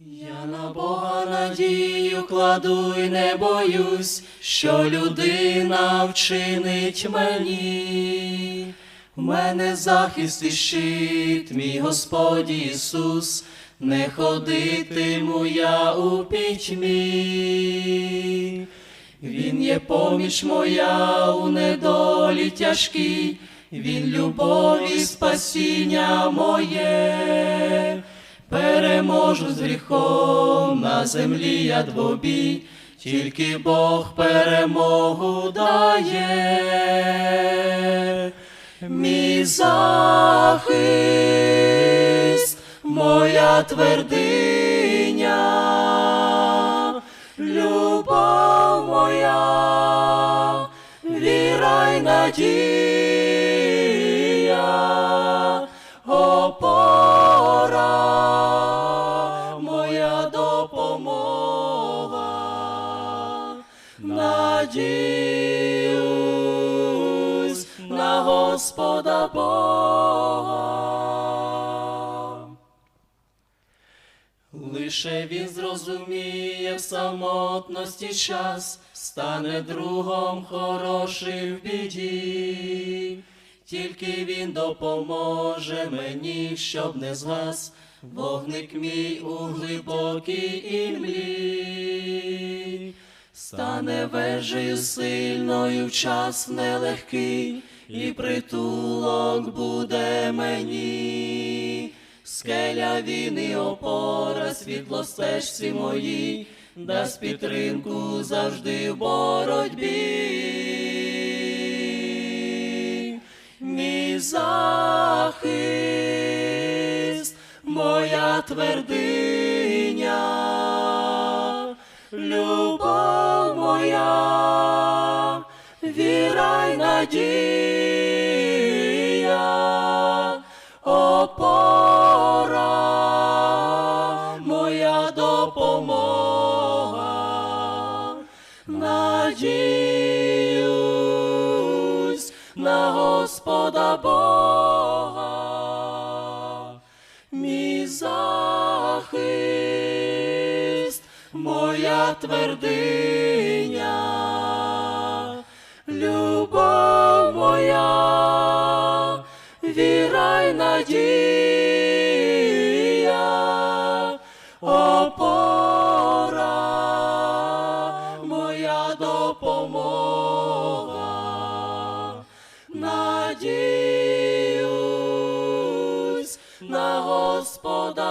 Я на Бога надію кладу і не боюсь, що людина вчинить мені. В мене захист і щит, мій Господь Ісус, не ходитиму я у пітьмі. Він є поміч моя у недолі тяжкій, він любов і спасіння моє. Переможу з гріхом на землі я двобій, тільки Бог перемогу дає. Мій захист, моя твердиня, любов моя, віра й надія, опора, надіюсь на Господа Бога. Лише він зрозуміє в самотності час, стане другом хорошим в біді. Тільки він допоможе мені, щоб не згас вогник мій у глибокій імлі. Стане вежею сильною в час нелегкий, і притулок буде мені. Скеля він і опора, світло стежці моїй, дасть підтримку завжди в боротьбі. Мій захист, моя твердиня, надія, опора, моя допомога, надіюсь на Господа Бога, мій захист, моя твердиня, надія, опора, моя допомога, надіюсь на Господа.